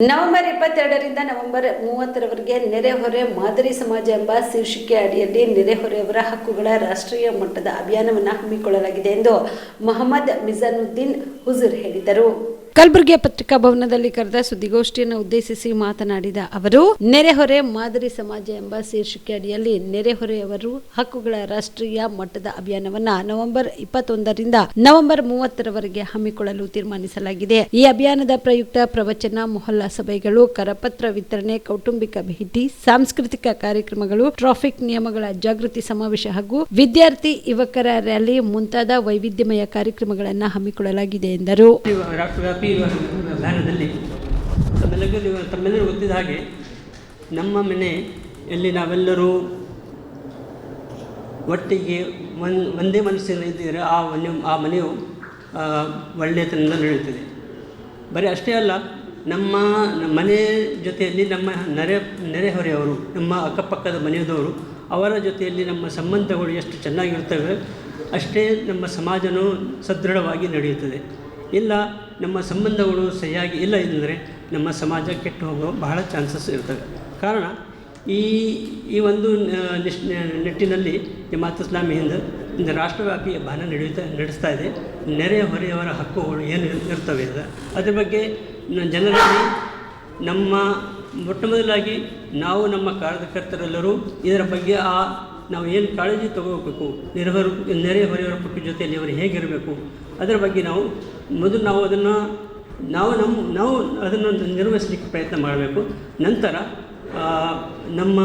November ಇಪ್ಪತ್ತೆರಡರಿಂದ November ಮೂವತ್ತರವರೆಗೆ ನೆರೆಹೊರೆ ಮಾದರಿ ಸಮಾಜ ಎಂಬ ಶೀರ್ಷಿಕೆ ಅಡಿಯಲ್ಲಿ ನೆರೆಹೊರೆಯವರ ಹಕ್ಕುಗಳ ರಾಷ್ಟ್ರೀಯ ಮಟ್ಟದ ಅಭಿಯಾನವನ್ನು ಹಮ್ಮಿಕೊಳ್ಳಲಾಗಿದೆ ಎಂದು ಮೊಹಮ್ಮದ್ ಮಿಜಾನುದ್ದೀನ್ ಹುಜೂರ್ ಹೇಳಿದರು. ಕಲಬುರಗಿಯ ಪತ್ರಿಕಾ ಭವನದಲ್ಲಿ ಕರೆದ ಸುದ್ದಿಗೋಷ್ಠಿಯನ್ನು ಉದ್ದೇಶಿಸಿ ಮಾತನಾಡಿದ ಅವರು, ನೆರೆಹೊರೆ ಮಾದರಿ ಸಮಾಜ ಎಂಬ ಶೀರ್ಷಿಕೆ ಅಡಿಯಲ್ಲಿ ನೆರೆಹೊರೆಯವರು ಹಕ್ಕುಗಳ ರಾಷ್ಟ್ರೀಯ ಮಟ್ಟದ ಅಭಿಯಾನವನ್ನ ನವೆಂಬರ್ ಇಪ್ಪತ್ತೊಂದರಿಂದ ನವೆಂಬರ್ ಮೂವತ್ತರವರೆಗೆ ಹಮ್ಮಿಕೊಳ್ಳಲು ತೀರ್ಮಾನಿಸಲಾಗಿದೆ. ಈ ಅಭಿಯಾನದ ಪ್ರಯುಕ್ತ ಪ್ರವಚನ, ಮೊಹಲ್ಲಾ ಸಭೆಗಳು, ಕರಪತ್ರ ವಿತರಣೆ, ಕೌಟುಂಬಿಕ ಭೇಟಿ, ಸಾಂಸ್ಕೃತಿಕ ಕಾರ್ಯಕ್ರಮಗಳು, ಟ್ರಾಫಿಕ್ ನಿಯಮಗಳ ಜಾಗೃತಿ ಸಮಾವೇಶ ಹಾಗೂ ವಿದ್ಯಾರ್ಥಿ ಯುವಕರ ರ್ಯಾಲಿ ಮುಂತಾದ ವೈವಿಧ್ಯಮಯ ಕಾರ್ಯಕ್ರಮಗಳನ್ನು ಹಮ್ಮಿಕೊಳ್ಳಲಾಗಿದೆ ಎಂದರು. ಇರುವ ಅಭಿಯಾನದಲ್ಲಿ ತಮ್ಮೆಲ್ಲರಿಗೂ ತಮ್ಮೆಲ್ಲರೂ ಗೊತ್ತಿದ್ದ ಹಾಗೆ ನಮ್ಮ ಮನೆ ಎಲ್ಲಿ ನಾವೆಲ್ಲರೂ ಒಟ್ಟಿಗೆ ಒಂದು ಒಂದೇ ಮನಸ್ಸಿನ ಇದ್ದರೆ ಆ ಮನೆ, ಆ ಮನೆಯು ಒಳ್ಳೆಯತನದ ಒಳ್ಳೆಯತನದಿಂದ ನಡೆಯುತ್ತದೆ. ಬರೀ ಅಷ್ಟೇ ಅಲ್ಲ, ನಮ್ಮ ನಮ್ಮ ಮನೆ ಜೊತೆಯಲ್ಲಿ ನಮ್ಮ ನೆರೆ, ನೆರೆಹೊರೆಯವರು, ನಮ್ಮ ಅಕ್ಕಪಕ್ಕದ ಮನೆಯದವರು, ಅವರ ಜೊತೆಯಲ್ಲಿ ನಮ್ಮ ಸಂಬಂಧಗಳು ಎಷ್ಟು ಚೆನ್ನಾಗಿರ್ತವೆ ಅಷ್ಟೇ ನಮ್ಮ ಸಮಾಜನೂ ಸದೃಢವಾಗಿ ನಡೆಯುತ್ತದೆ. ಇಲ್ಲ, ನಮ್ಮ ಸಂಬಂಧಗಳು ಸರಿಯಾಗಿ ಇಲ್ಲ ಎಂದರೆ ನಮ್ಮ ಸಮಾಜ ಕೆಟ್ಟು ಹೋಗೋ ಬಹಳ ಚಾನ್ಸಸ್ ಇರ್ತವೆ. ಕಾರಣ, ಈ ಈ ಒಂದು ನಿಶ್ ನಿಟ್ಟಿನಲ್ಲಿ ಜಮಾತ್ ಇಸ್ಲಾಮಿ ಹಿಂದ್ ಇಂದು ರಾಷ್ಟ್ರವ್ಯಾಪಿ ಅಭಿಯಾನ ನಡೆಯುತ್ತಾ, ನಡೆಸ್ತಾ ಇದೆ. ನೆರೆಹೊರೆಯವರ ಹಕ್ಕುಗಳು ಏನು ಇರ್- ಇರ್ತವೆ ಅದ ಅದ್ರ ಬಗ್ಗೆ ಜನರಲ್ಲಿ ನಮ್ಮ ಮೊಟ್ಟ ಮೊದಲಾಗಿ ನಾವು ನಮ್ಮ ಕಾರ್ಯಕರ್ತರೆಲ್ಲರೂ ಇದರ ಬಗ್ಗೆ ಆ ನಾವು ಏನು ಕಾಳಜಿ ತಗೋಬೇಕು, ನೆರೆಹೊರ ನೆರೆಹೊರೆಯವರ ಪಕ್ಕ ಜೊತೆಯಲ್ಲಿ ಅವರು ಹೇಗಿರಬೇಕು, ಅದರ ಬಗ್ಗೆ ನಾವು ಮೊದಲು ನಾವು ಅದನ್ನು, ನಾವು ನಮ್ಮ, ನಾವು ಅದನ್ನು ನಿರ್ವಹಿಸಲಿಕ್ಕೆ ಪ್ರಯತ್ನ ಮಾಡಬೇಕು. ನಂತರ ನಮ್ಮ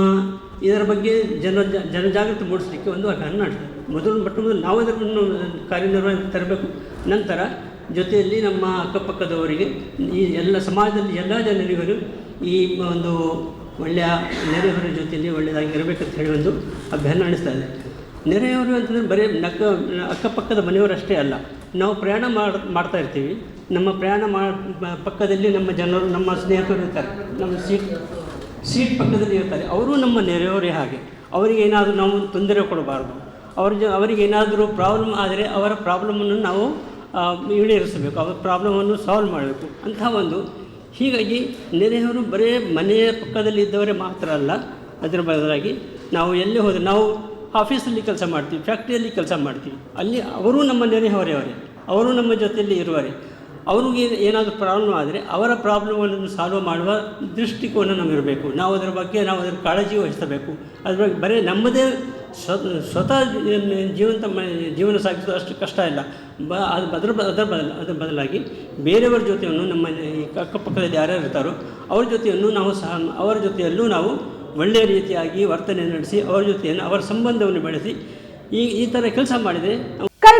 ಇದರ ಬಗ್ಗೆ ಜನ, ಜನಜಾಗೃತಿ ಮೂಡಿಸಲಿಕ್ಕೆ ಒಂದು ನಡೆಸ್ತದೆ ಮೊದಲು, ಮೊಟ್ಟ ಮೊದಲು ನಾವು ಅದನ್ನು ಕಾರ್ಯನಿರ್ವಹಣೆ ತರಬೇಕು. ನಂತರ ಜೊತೆಯಲ್ಲಿ ನಮ್ಮ ಅಕ್ಕಪಕ್ಕದವರಿಗೆ ಈ ಎಲ್ಲ ಸಮಾಜದಲ್ಲಿ ಎಲ್ಲ ಜನರಿಗೂ ಈ ಒಂದು ಒಳ್ಳೆಯ ನೆರೆಯವರ ಜೊತೆಯಲ್ಲಿ ಒಳ್ಳೆಯದಾಗಿ ಇರಬೇಕಂತ ಹೇಳಿ ಒಂದು ಅಭ್ಯಾಸ ನಡೆಸ್ತಾ ಇದೆ. ನೆರೆಯವರು ಅಂತಂದರೆ ಬರೀ ನಕ್ಕ, ಅಕ್ಕಪಕ್ಕದ ಮನೆಯವರಷ್ಟೇ ಅಲ್ಲ. ನಾವು ಪ್ರಯಾಣ ಮಾಡಿ, ಮಾಡ್ತಾ ಇರ್ತೀವಿ. ನಮ್ಮ ಪ್ರಯಾಣ ಮಾ ಪಕ್ಕದಲ್ಲಿ ನಮ್ಮ ಜನರು, ನಮ್ಮ ಸ್ನೇಹಿತರು ಇರ್ತಾರೆ. ನಮ್ಮ ಸೀಟ್ ಸೀಟ್ ಪಕ್ಕದಲ್ಲಿ ಇರ್ತಾರೆ. ಅವರು ನಮ್ಮ ನೆರೆಯವರೇ ಹಾಗೆ. ಅವರಿಗೇನಾದರೂ ನಾವು ತೊಂದರೆ ಕೊಡಬಾರ್ದು. ಅವ್ರ ಜ ಅವರಿಗೇನಾದರೂ ಪ್ರಾಬ್ಲಮ್ ಆದರೆ ಅವರ ಪ್ರಾಬ್ಲಮನ್ನು ನಾವು ಈಡೇರಿಸಬೇಕು. ಅವರ ಪ್ರಾಬ್ಲಮನ್ನು ಸಾಲ್ವ್ ಮಾಡಬೇಕು. ಅಂತಹ ಒಂದು ಹೀಗಾಗಿ ನೆರೆಯವರು ಬರೀ ಮನೆಯ ಪಕ್ಕದಲ್ಲಿ ಇದ್ದವರೇ ಮಾತ್ರ ಅಲ್ಲ, ಅದರ ಬದಲಾಗಿ ನಾವು ಎಲ್ಲಿ ಹೋದರೆ, ನಾವು ಆಫೀಸಲ್ಲಿ ಕೆಲಸ ಮಾಡ್ತೀವಿ, ಫ್ಯಾಕ್ಟ್ರಿಯಲ್ಲಿ ಕೆಲಸ ಮಾಡ್ತೀವಿ. ಅಲ್ಲಿ ಅವರೂ ನಮ್ಮ ನೆರೆಹೊರೆಯವರೇ ಅವರು ನಮ್ಮ ಜೊತೆಯಲ್ಲಿ ಇರುವರೆ ಅವ್ರಿಗೆ ಏನಾದರೂ ಪ್ರಾಬ್ಲಮ್ ಆದರೆ ಅವರ ಪ್ರಾಬ್ಲಮನ್ನು ಸಾಲ್ವ್ ಮಾಡುವ ದೃಷ್ಟಿಕೋನ ನಮಗಿರಬೇಕು ನಾವು ಅದರ ಬಗ್ಗೆ ನಾವು ಅದರ ಕಾಳಜಿ ವಹಿಸಬೇಕು. ಅದ್ರ ಬಗ್ಗೆ ಬರೀ ನಮ್ಮದೇ ಸ್ವತಃ ಜೀವಂತ ಜೀವನ ಸಾಗಿಸೋದು ಅಷ್ಟು ಕಷ್ಟ ಇಲ್ಲ. ಬ, ಅದು ಅದರ ಅದರ ಬದಲ, ಅದರ ಬದಲಾಗಿ ಬೇರೆಯವರ ಜೊತೆಯನ್ನು ನಮ್ಮ ಈ ಅಕ್ಕಪಕ್ಕದಲ್ಲಿ ಯಾರ್ಯಾರು ಇರ್ತಾರೋ ಅವ್ರ ಜೊತೆಯನ್ನು ನಾವು ಸಹ, ಅವರ ಜೊತೆಯಲ್ಲೂ ನಾವು ಒಳ್ಳೆಯ ರೀತಿಯಾಗಿ ವರ್ತನೆ ನಡೆಸಿ, ಅವರ ಜೊತೆಯನ್ನು ಅವರ ಸಂಬಂಧವನ್ನು ಬೆಳೆಸಿ ಈ ಈ ಥರ ಕೆಲಸ ಮಾಡಿದರೆ